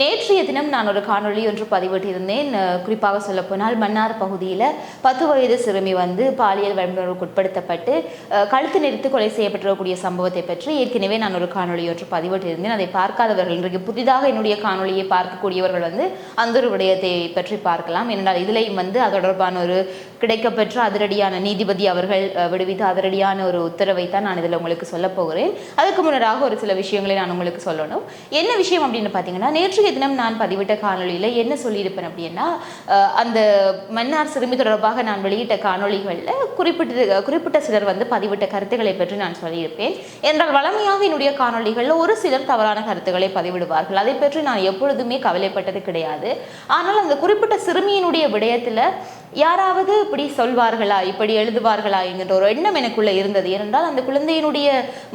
நேற்றைய தினம் நான் ஒரு காணொளி ஒன்று பதிவிட்டிருந்தேன். குறிப்பாக சொல்லப்போனால் மன்னார் பகுதியில் பத்து வயது சிறுமி வந்து பாலியல் வன்முறைக்கு உட்படுத்தப்பட்டு கழுத்து நிறுத்து கொலை செய்யப்பட்டிருக்கக்கூடிய சம்பவத்தை பற்றி ஏற்கனவே நான் ஒரு காணொளி ஒன்று பதிவிட்டிருந்தேன். அதை பார்க்காதவர்கள் இன்றைக்கு புதிதாக என்னுடைய காணொளியை பார்க்கக்கூடியவர்கள் வந்து அந்த ஒரு விடயத்தை பற்றி பார்க்கலாம். ஏனென்றால் இதிலையும் வந்து அது தொடர்பான ஒரு கிடைக்கப்பெற்ற அதிரடியான நீதிபதி அவர்கள் விடுவித்த அதிரடியான ஒரு உத்தரவை தான் நான் இதில் உங்களுக்கு சொல்ல போகிறேன். அதுக்கு முன்னராக ஒரு சில விஷயங்களை நான் உங்களுக்கு சொல்லணும். என்ன விஷயம் அப்படின்னு பார்த்தீங்கன்னா நேற்று நேற்றைய தினம் நான் பதிவிட்ட காணொலியில் என்ன சொல்லியிருப்பேன் அப்படின்னா அந்த மன்னார் சிறுமி தொடர்பாக நான் வெளியிட்ட காணொலிகளில் குறிப்பிட்ட குறிப்பிட்ட சிலர் வந்து பதிவிட்ட கருத்துக்களை பற்றி நான் சொல்லியிருப்பேன். என்றால் வளமையாக என்னுடைய காணொளிகளில் ஒரு சிலர் தவறான கருத்துக்களை பதிவிடுவார்கள். அதை பற்றி நான் எப்பொழுதுமே கவலைப்பட்டது கிடையாது. ஆனால் அந்த குறிப்பிட்ட சிறுமியினுடைய விடயத்தில் யாராவது இப்படி சொல்வார்களா இப்படி எழுதுவார்களா என்கின்ற ஒரு எண்ணம் எனக்குள்ளே இருந்தது. ஏனென்றால் அந்த குழந்தையினுடைய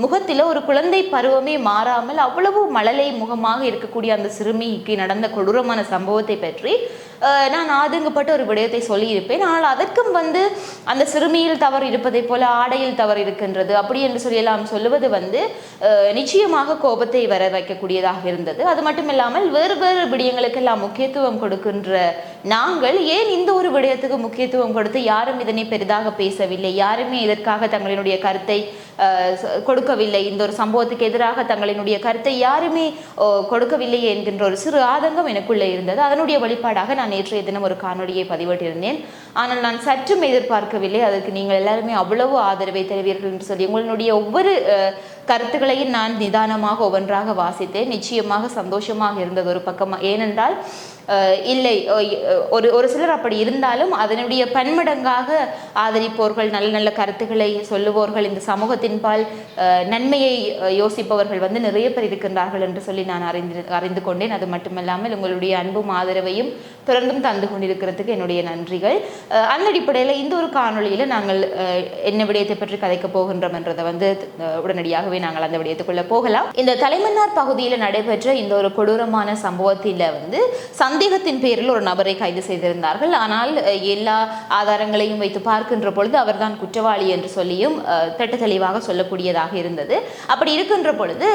முகத்தில் ஒரு குழந்தை பருவமே மாறாமல் அவ்வளவு மழலை முகமாக இருக்கக்கூடிய அந்த சிறுமிக்கு நடந்த கொடூரமான சம்பவத்தை பற்றி நான் ஆதங்கப்பட்ட ஒரு விடயத்தை சொல்லியிருப்பேன். ஆனால் அதற்கும் வந்து அந்த சிறுமியில் தவறு இருப்பதைப் போல ஆடையில் தவறு இருக்கின்றது அப்படி என்று சொல்லலாம் சொல்லுவது வந்து நிச்சயமாக கோபத்தை வர வைக்கக்கூடியதாக இருந்தது. அது மட்டும் இல்லாமல் வேறு வேறு விடயங்களுக்கெல்லாம் முக்கியத்துவம் கொடுக்கின்ற நாங்கள் ஏன் இந்த ஒரு விடயத்துக்கு முக்கியத்துவம் கொடுத்து யாரும் இதனை பெரிதாக பேசவில்லை? யாருமே இதற்காக தங்களினுடைய கருத்தை கொடுக்கவில்லை. இந்த ஒரு சம்பவத்துக்கு எதிராக தங்களினுடைய கருத்தை யாருமே கொடுக்கவில்லை என்கின்ற ஒரு சிறு ஆதங்கம் எனக்குள்ளே இருந்தது. அதனுடைய வழிபாடாக நான் நேற்றைய தினம் ஒரு காணொலியை பதிவிட்டிருந்தேன். ஆனால் நான் சற்றும் எதிர்பார்க்கவில்லை. அதற்கு நீங்கள் எல்லாருமே அவ்வளவு ஆதரவை தருவீர்கள் என்று சொல்லி உங்களுடைய ஒவ்வொரு கருத்துக்களையும் நான் நிதானமாக ஒவ்வொன்றாக வாசித்தேன். நிச்சயமாக சந்தோஷமாக இருந்தது ஒரு பக்கமாக ஏனென்றால் இல்லை ஒரு ஒரு சிலர் அப்படி இருந்தாலும் அதனுடைய பன்மடங்காக ஆதரிப்போர்கள் நல்ல நல்ல கருத்துக்களை சொல்லுவோர்கள் இந்த சமூகத்தின்பால் நன்மையை யோசிப்பவர்கள் வந்து நிறைய பேர் இருக்கின்றார்கள் என்று சொல்லி நான் அறிந்து அறிந்து கொண்டேன். அது மட்டுமல்லாமல் உங்களுடைய அன்பும் ஆதரவையும் தொடர்ந்தும் தந்து கொண்டிருக்கிறதுக்கு என்னுடைய நன்றிகள். அந்த அடிப்படையில் இந்த ஒரு காணொளியில் நாங்கள் என்ன விடயத்தை பற்றி கதைக்க போகின்றோம் என்றதை வந்து உடனடியாகவே உடனடியாகவே நாங்கள் அந்த விடயத்துக்குள்ள போகலாம். இந்த தலைமன்னார் பகுதியில் நடைபெற்ற இந்த ஒரு கொடூரமான சம்பவத்தில் வந்து சந்தேகத்தின் பேரில் ஒரு நபரை கைது செய்திருந்தார்கள். ஆனால் எல்லா ஆதாரங்களையும் வைத்து பார்க்கின்ற பொழுது அவர்தான் குற்றவாளி என்று சொல்லியும் திட்ட தெளிவாக சொல்லக்கூடியதாக இருந்தது. அப்படி இருக்கின்ற பொழுது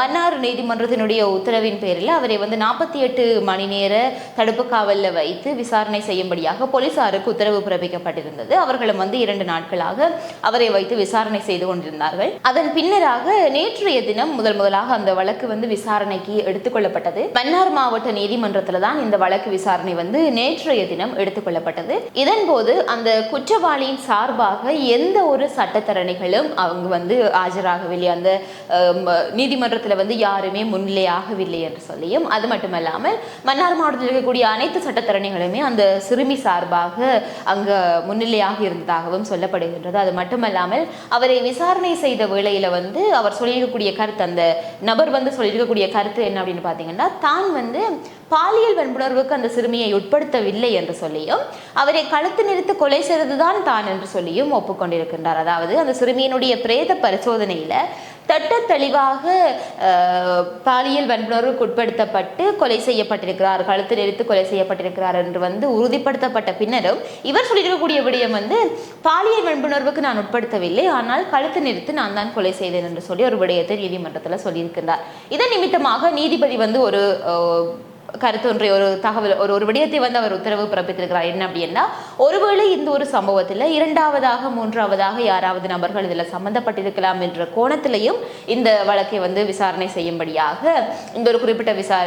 மன்னார் நீதிமன்றத்தினுடைய உத்தரவின் பேரில் அவரை வந்து நாற்பத்தி எட்டு மணி நேர தடுப்பு காவலில் வைத்து விசாரணை செய்யும்படியாக போலீசாருக்கு உத்தரவு பிறப்பிக்கப்பட்டிருந்தது. அவர்களும் வந்து இரண்டு நாட்களாக அவரை வைத்து விசாரணை செய்து கொண்டிருந்தார்கள். அதன் பின்னர் பின்னராக நேற்றைய தினம் முதல் முதலாக அந்த வழக்கு வந்து விசாரணைக்கு எடுத்துக்கொள்ளப்பட்டது. மன்னார் மாவட்ட நீதிமன்றத்தில் தான் இந்த வழக்கு விசாரணை வந்து நேற்றைய தினம் எடுத்துக்கொள்ளப்பட்டது. இதன் போது அந்த குற்றவாளியின் சார்பாக எந்த ஒரு சட்டத்தரணிகளும் அவங்க வந்து ஆஜராகவில்லை. அந்த நீதிமன்றத்தில் வந்து யாருமே முன்னிலையாகவில்லை என்று சொல்லியும் அது மட்டுமல்லாமல் மன்னார் மாவட்டத்தில் இருக்கக்கூடிய அனைத்து சட்டத்தரணிகளுமே அந்த சிறுமி சார்பாக அங்க முன்னிலையாக இருந்ததாகவும் சொல்லப்படுகின்றது. அது மட்டுமல்லாமல் அவரை விசாரணை செய்த வேளையில் வந்து அவர் சொல்லியிருக்கக்கூடிய கருத்து அந்த நபர் வந்து சொல்லியிருக்கக்கூடிய கருத்து என்ன அப்படின்னு பார்த்தீங்கன்னா தான் வந்து பாலியல் வன்புணர்வுக்கு அந்த சிறுமியை உட்படுத்தவில்லை என்று சொல்லியும் அவரை கழுத்து நிறுத்து கொலை செய்ததுதான் தான் என்று சொல்லியும் ஒப்புக்கொண்டிருக்கின்றார். அதாவது அந்த சிறுமியினுடைய பிரேத பரிசோதனையில தட்ட தெளிவாக பாலியல் வன்புணர்வுக்கு உட்படுத்தப்பட்டு கொலை செய்யப்பட்டிருக்கிறார் கழுத்து நெரித்து கொலை செய்யப்பட்டிருக்கிறார் என்று வந்து உறுதிப்படுத்தப்பட்ட பின்னரும் இவர் சொல்லியிருக்கக்கூடிய விடயம் வந்து பாலியல் வன்புணர்வுக்கு நான் உட்படுத்தவில்லை ஆனால் கழுத்து நிறுத்து நான் தான் கொலை செய்தேன் என்று சொல்லி ஒரு விடயத்தை நீதிமன்றத்தில் சொல்லியிருக்கின்றார். இதன் நிமித்தமாக நீதிபதி வந்து ஒரு கருத்தொன்றிய கருத்து ஒரு தகவல் ஒரு ஒரு விடயத்தை வந்து அவர் உத்தரவு பிறப்பித்திருக்கிறார். என்ன அப்படின்னா ஒருவேளை இந்த ஒரு சம்பவத்தில் இரண்டாவதாக மூன்றாவதாக யாராவது நபர்கள் இதில் சம்பந்தப்பட்டிருக்கலாம் என்ற கோணத்திலையும் இந்த வழக்கை வந்து விசாரணை செய்யும்படியாக இந்த ஒரு குறிப்பிட்ட விசா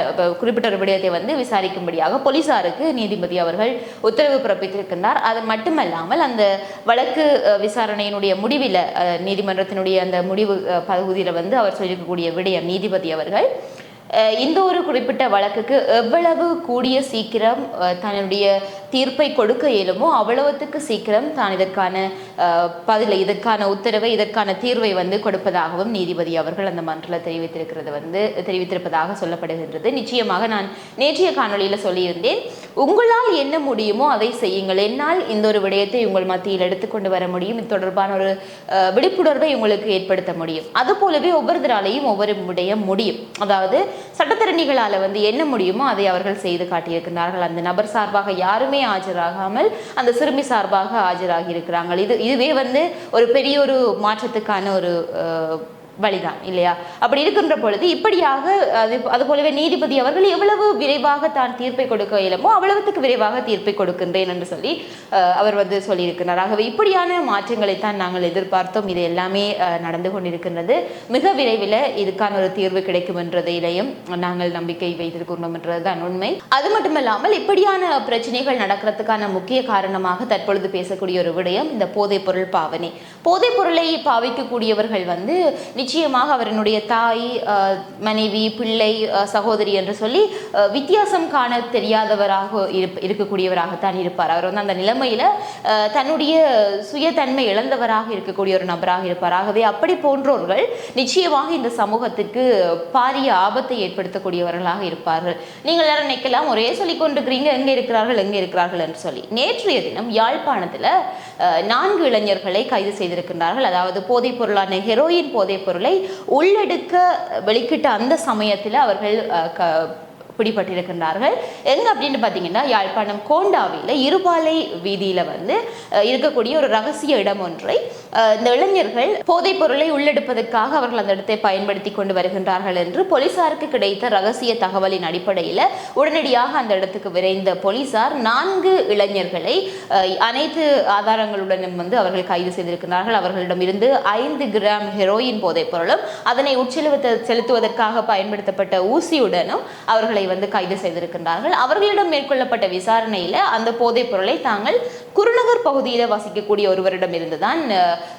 குறிப்பிட்ட ஒரு விடயத்தை வந்து விசாரிக்கும்படியாக போலீசாருக்கு நீதிபதி அவர்கள் உத்தரவு பிறப்பித்திருக்கின்றார். அது மட்டுமல்லாமல் அந்த வழக்கு விசாரணையினுடைய முடிவில் நீதிமன்றத்தினுடைய அந்த முடிவு பகுதியில் வந்து அவர் சொல்லியிருக்கக்கூடிய விடயம் நீதிபதி அவர்கள் இந்த ஒரு குறிப்பிட்ட வழக்குக்கு எவ்வளவு கூடிய சீக்கிரம் தன்னுடைய தீர்ப்பை கொடுக்க இயலுமோ அவ்வளவுத்துக்கு சீக்கிரம் தான் இதற்கான பதிலை இதற்கான உத்தரவை இதற்கான தீர்வை வந்து கொடுப்பதாகவும் நீதிபதி அவர்கள் அந்த மன்றத்தில் தெரிவித்திருக்கிறது வந்து தெரிவித்திருப்பதாக சொல்லப்படுகின்றது. நிச்சயமாக நான் நேற்றைய காணொளியில் சொல்லியிருந்தேன். உங்களால் என்ன முடியுமோ அதை செய்யுங்கள். என்னால் இந்த ஒரு விடயத்தை உங்கள் மத்தியில் எடுத்துக்கொண்டு வர முடியும். இது தொடர்பான ஒரு விழிப்புணர்வை உங்களுக்கு ஏற்படுத்த முடியும். அது போலவே ஒவ்வொருத்தராலையும் ஒவ்வொரு விடயம் முடியும். அதாவது சட்டத்தரணிகளால் வந்து என்ன முடியுமோ அதை அவர்கள் செய்து காட்டியிருக்கிறார்கள் அந்த நபர் சார்பாக யாருமே ஆஜராகாமல் அந்த சிறுமி சார்பாக ஆஜராகி இருக்கிறாங்க இது இதுவே வந்து ஒரு பெரிய ஒரு மாற்றத்துக்கான ஒரு அஹ், வழிதான் இல்லையா? அப்படி இருக்கின்ற பொழுது இப்படியாக அது அது போலவே நீதிபதி அவர்கள் எவ்வளவு விரைவாக தான் தீர்ப்பை கொடுக்க இயலுமோ அவ்வளவுக்கு விரைவாக தீர்ப்பை கொடுக்கின்றேன் என்று சொல்லி அவர் வந்து சொல்லியிருக்கிறார். ஆகவே இப்படியான மாற்றங்களை தான் நாங்கள் எதிர்பார்த்தோம். இது எல்லாமே நடந்து கொண்டிருக்கின்றது. மிக விரைவில் இதுக்கான ஒரு தீர்வு கிடைக்கும் என்றதையிலையும் நாங்கள் நம்பிக்கை வைத்திருக்கிறோம் என்றதுதான் உண்மை. அது மட்டுமல்லாமல் இப்படியான பிரச்சனைகள் நடக்கிறதுக்கான முக்கிய காரணமாக தற்பொழுது பேசக்கூடிய ஒரு விடயம் இந்த போதைப் பொருள் பாவனை. போதைப் பொருளை பாவிக்கக்கூடியவர்கள் வந்து நிச்சயமாக அவரினுடைய தாய் மனைவி பிள்ளை சகோதரி என்று சொல்லி வித்தியாசம் காண தெரியாதவராக இருப் இருக்கக்கூடியவராகத்தான் இருப்பார். அவர் வந்து அந்த நிலைமையில் தன்னுடைய சுயத்தன்மை இழந்தவராக இருக்கக்கூடிய ஒரு நபராக இருப்பார். ஆகவே அப்படி போன்றோர்கள் நிச்சயமாக இந்த சமூகத்துக்கு பாரிய ஆபத்தை ஏற்படுத்தக்கூடியவர்களாக இருப்பார்கள். நீங்கள் எல்லாரும் நினைக்கலாம் ஒரே சொல்லிக் கொண்டிருக்கிறீங்க எங்கே இருக்கிறார்கள் எங்கே இருக்கிறார்கள்? என்று சொல்லி. நேற்றைய தினம் யாழ்ப்பாணத்தில் நான்கு இளைஞர்களை கைது செய்து செய்திருக்கின்றார்கள். அதாவது போதைப் பொருளான ஹெரோயின் போதைப் பொருளை உள்ளெடுக்க வெளிக்கிட்ட அந்த சமயத்தில் அவர்கள் க பிடிபட்டிருக்கின்றார்கள். எங்க அப்படின்னு பார்த்தீங்கன்னா யாழ்ப்பாணம் கோண்டாவில் இருபாலை வீதியில் வந்து இருக்கக்கூடிய ஒரு ரகசிய இடம் ஒன்றை இந்த இளைஞர்கள் போதைப் பொருளை உள்ளெடுப்பதற்காக அவர்கள் அந்த இடத்தை பயன்படுத்தி கொண்டு வருகின்றார்கள் என்று போலீசாருக்கு கிடைத்த ரகசிய தகவலின் அடிப்படையில் உடனடியாக அந்த இடத்துக்கு விரைந்த போலீசார் நான்கு இளைஞர்களை அனைத்து ஆதாரங்களுடனும் வந்து அவர்கள் கைது செய்திருக்கிறார்கள் அவர்களிடமிருந்து ஐந்து கிராம் ஹெரோயின் போதைப் பொருளும் அதனை உட்செலுத்த செலுத்துவதற்காக பயன்படுத்தப்பட்ட ஊசியுடனும் அவர்களை வந்து கைது செய்திருக்கின்றார்கள். அவர்களிடம் மேற்கொள்ளப்பட்ட விசாரணையில் அந்த போதைப் பொருளை தாங்கள் குருநகர் பகுதியில் வசிக்கக்கூடிய ஒருவரிடம் இருந்துதான்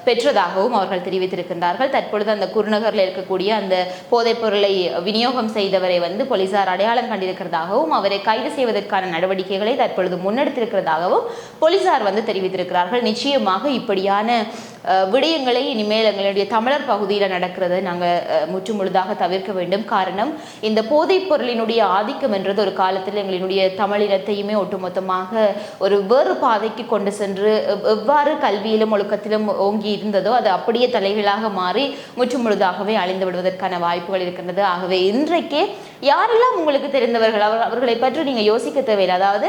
பெற்றதாகவும் அவர்கள் தெரிவித்திருக்கின்றார்கள். தற்பொழுது அந்த குருநகரில் இருக்கக்கூடிய அந்த போதைப் பொருளை விநியோகம் செய்தவரை வந்து போலீசார் அடையாளம் கண்டிருக்கிறதாகவும் அவரை கைது செய்வதற்கான நடவடிக்கைகளை தற்பொழுது முன்னெடுத்திருக்கிறதாகவும் போலீசார் வந்து தெரிவித்திருக்கிறார்கள். நிச்சயமாக இப்படியான விடயங்களை இனிமேல் எங்களுடைய தமிழர் பகுதியில் நடக்கிறது நாங்கள் முற்றுமுழுதாக தவிர்க்க வேண்டும். காரணம் இந்த போதைப் பொருளினுடைய ஆதிக்கம் என்றது ஒரு காலத்தில் எங்களினுடைய தமிழினத்தையுமே ஒட்டுமொத்தமாக ஒரு வேறு பாதைக்கு கொண்டு சென்று எவ்வாறு கல்வியிலும் ஒழுக்கத்திலும் ஓங்கி இருந்ததோ அது அப்படியே தலைகளாக மாறி முற்று முழுதாகவே அழிந்து விடுவதற்கான வாய்ப்புகள் இருக்கின்றது. ஆகவே இன்றைக்கே யாரெல்லாம் உங்களுக்கு தெரிந்தவர்கள் அவர் அவர்களை பற்றி நீங்கள் யோசிக்க தேவையில்லை. அதாவது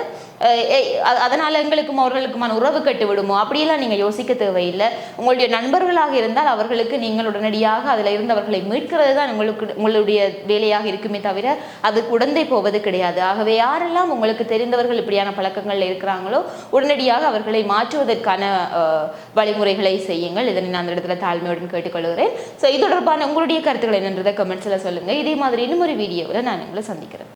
அதனால் எங்களுக்கும் அவர்களுக்குமான உறவு கட்டு விடுமோ? அப்படியெல்லாம் நீங்கள் யோசிக்க தேவையில்லை. உங்களுடைய நண்பர்களாக இருந்தால் அவர்களுக்கு நீங்கள் உடனடியாக அதில் இருந்து அவர்களை மீட்கிறது தான் உங்களுக்கு உங்களுடைய வேலையாக இருக்குமே தவிர அது குடந்தை போவது கிடையாது. ஆகவே யாரெல்லாம் உங்களுக்கு தெரிந்தவர்கள் இப்படியான பழக்கங்களில் இருக்கிறாங்களோ உடனடியாக அவர்களை மாற்றுவதற்கான வழிமுறைகளை செய்யுங்கள். இதனை நான் அந்த இடத்துல தாழ்மையுடன் கேட்டுக்கொள்கிறேன். ஸோ இது தொடர்பான உங்களுடைய கருத்துக்கள் என்னன்றதை கமெண்ட்ஸில் சொல்லுங்கள் இதே மாதிரி இன்னும் ஒரு வீடியோவில் நான் உங்களை சந்திக்கிறேன்.